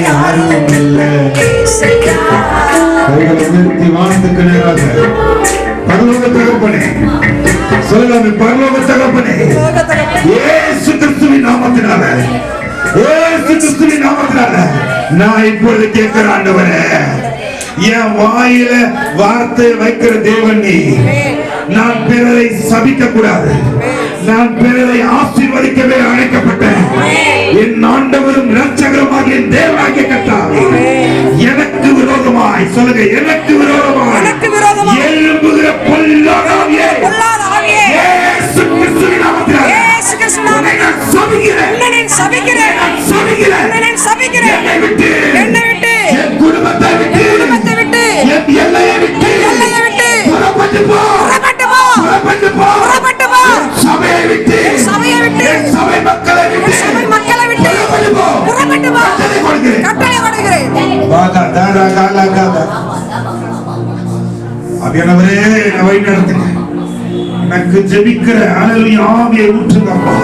யாரும் இல்லை உயர்த்தி வானத்துக்கு நேராக பரலோக தகப்பனே சொல்லலாமே பரலோக தகப்பனே இயேசு கிறிஸ்துவின் நாமத்தினால இயேசு கிறிஸ்துவின் நாமத்தினால நான் இப்பொழுது கேட்கிற ஆண்டவரே என் வாயில வார்த்தை வைக்கிற தேவன் நீ நான் பிறரை சபிக்க கூடாது நான் பிறரை ஆசீர்வதிக்கவே அழைக்க தேவனாகிய கர்த்தாவே எனக்கு விரோதமாய். சொல்லுங்க எனக்கு விரோதமாய். எனக்கு விரோதமாய். எழும்புகிற பொல்லாத ஆவியே, இயேசு கிறிஸ்துவின் நாமத்தினாலே. இயேசு கிறிஸ்து உன்னை நாமத்தில் நான் சபிக்கிறேன். உன்னை நான் சபிக்கிறேன். நான் சபிக்கிறேன். உன்னை நான் சபிக்கிறேன். என்னை விட்டு. என்னை விட்டு, என் குடும்பத்தை விட்டு. குடும்பத்தை விட்டு, என் எல்லையை விட்டு. எல்லையை விட்டு, புறப்பட்டு போ, புறப்பட்டு போ. புறப்பட்டு போ. கொடுக்கிறேன் கட்டளை கொடுக்கிறேன். பாகா தாரா காலா காலா அபியானவரே என்னை வழி நடத்துங்க எனக்கு ஜெபிக்கிற அனல் ஆவியை ஊற்றுங்க. அப்பா